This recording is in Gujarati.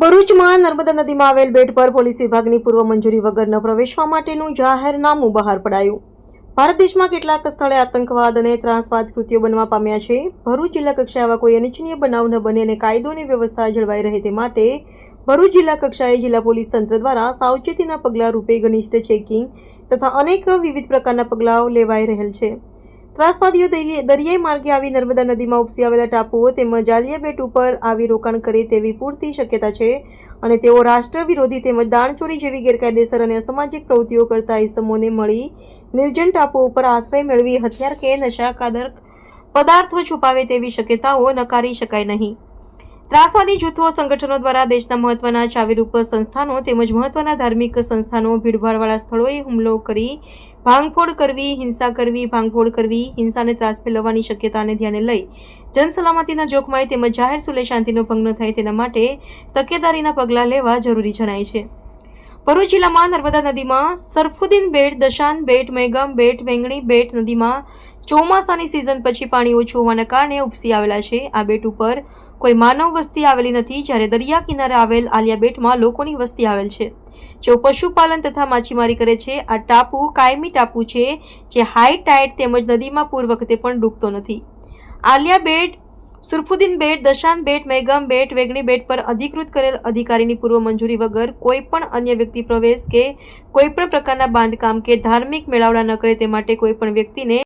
ભરૂચમાં નર્મદા નદીમાં આવેલ બેટ પર પોલીસ વિભાગની પૂર્વ મંજૂરી વગર પ્રવેશવા માટેનું જાહેરનામું બહાર પડાયું. ભારત દેશમાં કેટલાક સ્થળે આતંકવાદ અને ત્રાસવાદ કૃત્યો બનવા પામ્યા છે. ભરૂચ જિલ્લા કક્ષાએ આવા કોઈ અનિચ્છનીય બનાવ ન બને અને કાયદો અને વ્યવસ્થા જળવાઈ રહે તે માટે ભરૂચ જિલ્લા કક્ષાએ જિલ્લા પોલીસ તંત્ર દ્વારા સાવચેતીના પગલાં રૂપે ઘનિષ્ઠ ચેકિંગ તથા અનેક વિવિધ પ્રકારના પગલાઓ લેવાઈ રહેલ છે. ત્રાસવાદીઓ દરિયાઈ માર્ગે આવી નર્મદા નદીમાં ઉપસી આવેલા ટાપુઓ તેમજ આલિયા બેટ ઉપર આવી રોકાણ કરે તેવી પૂરતી શક્યતા છે અને તેઓ રાષ્ટ્ર વિરોધી તેમજ દાણચોરી જેવી ગેરકાયદેસર અને અસામાજિક પ્રવૃત્તિઓ કરતા ઇસમોને મળી નિર્જન ટાપુઓ ઉપર આશ્રય મેળવી હથિયાર કે નશાકાદક પદાર્થો છુપાવે તેવી શક્યતાઓ નકારી શકાય નહીં. ત્રાસવાદી જૂથો સંગઠનો દ્વારા દેશના મહત્વના ચાવીરૂપ સંસ્થાનો તેમજ મહત્વના ધાર્મિક સંસ્થાનો, ભીડભાડવાળા સ્થળોએ હુમલો કરી ભાંગફોડ કરવી, હિંસા કરવી, ભાંગફોડ કરવી, હિંસાને ત્રાસ ફેલાવવાની શક્યતાને ધ્યાને લઈ જનસલામતીના જોખમાય તેમજ જાહેર સુલે શાંતિનો ભંગ ન થાય તેના માટે તકેદારીના પગલાં લેવા જરૂરી જણાય છે. ભરૂચ જિલ્લામાં નર્મદા નદીમાં સરફુદ્દીન બેટ, દશાન બેટ મેગામ બેટ, વેંગણી બેટ નદીમાં ચોમાસાની સિઝન પછી પાણી ઓછું હોવાના કારણે ઉપસી આવેલા છે. આ બેટ ઉપર કોઈ માનવ વસ્તી આવેલી નથી, જ્યારે દરિયા કિનારે આવેલ આલિયા બેટમાં લોકોની વસ્તી આવેલ છે. જેઓ પશુપાલન તથા માછીમારી કરે છે, આ ટાપુ કાયમી ટાપુ છે, જે હાઈ ટાઇડ તેમજ નદીમાં પૂર વખતે પણ ડૂબતો નથી. આલિયા બેટ, સુરફુદ્દીન બેટ, દશાંત બેટ, મેગમ બેટ, વેગણી બેટ પર અધિકૃત કરેલ અધિકારીની પૂર્વ મંજૂરી વગર કોઈ પણ અન્ય વ્યક્તિ પ્રવેશ કે કોઈપણ પ્રકારના બાંધકામ કે ધાર્મિક મેળાવડા ન કરે તે માટે કોઈ પણ વ્યક્તિને